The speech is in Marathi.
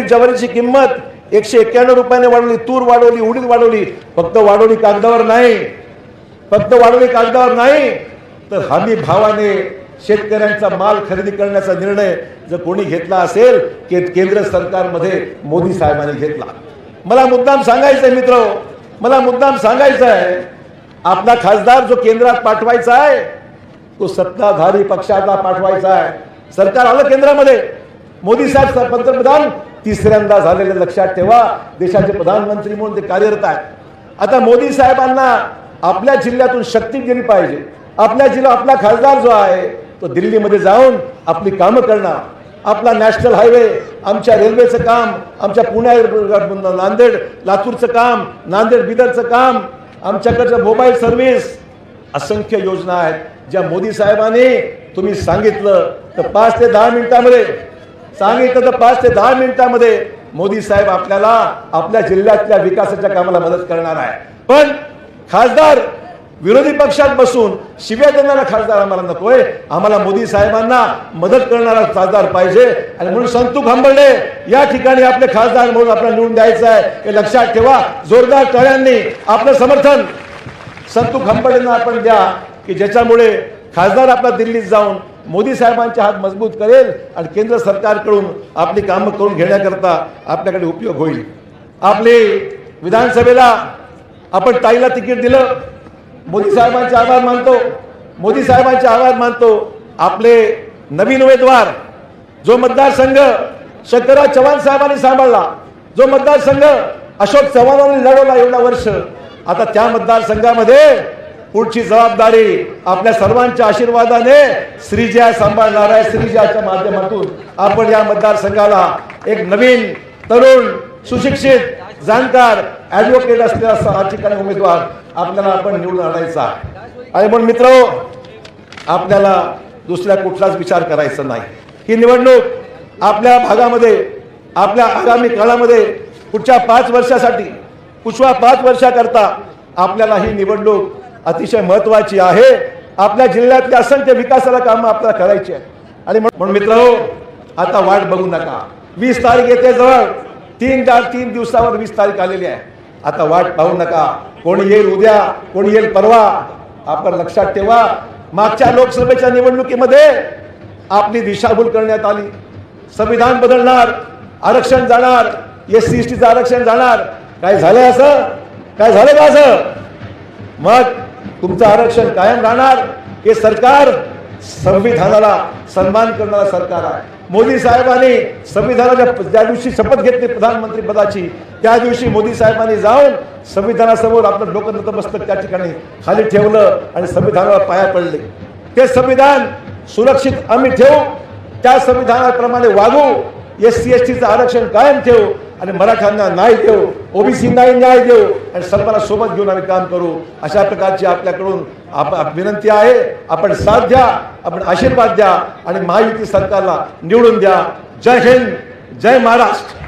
ज्वारीची किंमत एकशे एक्क्याण्णव रुपयाने वाढवली तूर वाढवली उडीद वाढवली फक्त वाढवली कागदावर नाही फक्त वाढवली कागदावर नाही तर हमी भावाने शेतकऱ्यांचा माल खरेदी करण्याचा निर्णय जर कोणी घेतला असेल की केंद्र सरकारमध्ये मोदी साहेबांनी घेतला. मला मुद्दाम सांगायचं आहे मित्र मला मुद्दाम सांगायचं आहे आपला खासदार जो केंद्रात पाठवायचा आहे तो सत्ताधारी पक्षाला पाठवायचा आहे. सरकार आलं केंद्रामध्ये. मोदी साहेब पंतप्रधान तिसऱ्यांदा झालेले लक्षात ठेवा. देशाचे प्रधानमंत्री म्हणून ते कार्यरत आहेत. आता मोदी साहेबांना आपल्या जिल्ह्यातून शक्ती गेली पाहिजे. आपल्या जिल्हा आपला खासदार जो आहे तो दिल्लीमध्ये जाऊन आपली कामं करणार. आपला नॅशनल हायवे आमच्या रेल्वेचं काम आमच्या पुण्या नांदेड लातूरचं काम नांदेड बिदरचं काम आमच्याकडचं मोबाईल सर्व्हिस असंख्य योजना आहेत. ज्या मोदी साहेबांनी तुम्ही सांगितलं तर पाच ते दहा मिनिटामध्ये सांगितलं तर पाच ते दहा मिनिटामध्ये मोदी साहेब आपल्याला आपल्या जिल्ह्यातल्या विकासाच्या कामाला मदत करणार आहे. पण खासदार विरोधी पक्षात बसून शिव्या देणारा खासदार आम्हाला नकोय. आम्हाला मोदी साहेबांना मदत करणारा खासदार पाहिजे. आणि म्हणून संतू खांबर्डे या ठिकाणी आपले खासदार म्हणून आपल्याला निवडून द्यायचं आहे. हे लक्षात ठेवा. जोरदार टाळ्यांनी आपलं समर्थन संतू खांबर्डेंना आपण द्या की ज्याच्यामुळे खासदार आपला दिल्लीत जाऊन मोदी साहेबांचे हात मजबूत करेल आणि केंद्र सरकारकडून आपली कामं करून घेण्याकरता आपल्याकडे उपयोग होईल. आपली विधानसभेला आपण ताईला तिकीट दिलं. मोदी साहेबांचे आभार मानतो. मोदी साहेबांचे आभार मानतो. आपले नवीन उमेदवार जो मतदारसंघ शंकरराव चव्हाण साहेबांनी सांभाळला जो मतदारसंघ अशोक चव्हाणांनी लढवला एवढा वर्ष आता त्या मतदारसंघामध्ये पुढची जबाबदारी आपल्या सर्वांच्या आशीर्वादाने श्रीजया सांभाळणार आहे श्रीजयाच्या माध्यमातून आपण या मतदारसंघाला एक नवीन तरुण सुशिक्षित जाणकार ऍडव्होकेट असलेला असा ठिकाणी उमेदवार आपल्याला आपण निवडून आणायचा आणि म्हणून मित्र आपल्याला दुसऱ्या कुठलाच विचार करायचा नाही. ही निवडणूक आपल्या भागामध्ये आपल्या आगामी काळामध्ये पुढच्या पाच वर्षासाठी पुढच्या पाच वर्षाकरता आपल्याला ही निवडणूक अतिशय महत्वाची आहे. आपल्या जिल्ह्यातल्या असंख्य विकासाला कामं आपल्याला करायची आहे आणि म्हण- म्हणून मित्र आता वाट बघू नका. वीस तारीख येते जवळ. तीन चार तीन दिवसावर वीस तारीख आलेली आहे. आता वाट पाहू नका. कोणी येईल उद्या कोणी येईल परवा आपण लक्षात ठेवा. मागच्या लोकसभेच्या निवडणुकीमध्ये आपली दिशाभूल करण्यात आली. संविधान बदलणार आरक्षण जाणार एस सी एस टीचं आरक्षण जाणार. काय झालंय असं? काय झालं का असं? मग तुमचं आरक्षण कायम राहणार. हे सरकार संविधानाला सन्मान करणारा सरकार आहे. मोदी साहेबांनी संविधानाच्या ज्या दिवशी शपथ घेतली प्रधानमंत्री पदाची त्या दिवशी मोदी साहेबांनी जाऊन संविधानासमोर आपलं डोकं नतमस्तक त्या ठिकाणी खाली ठेवलं आणि संविधानाला पाया पडले. ते संविधान सुरक्षित आम्ही ठेवू. त्या संविधानाप्रमाणे वागू. एस सी एस टीचं आरक्षण कायम ठेवू. आणि मराठ्यांना न्याय देऊ ओबीसींनाही न्याय देऊ आणि सर्वांना सोबत घेऊन आम्ही काम करू. अशा प्रकारची आपल्याकडून आप आप- विनंती आहे. आपण साथ द्या आपण आशीर्वाद द्या आणि महायुती सरकारला निवडून द्या. जय हिंद जय महाराष्ट्र.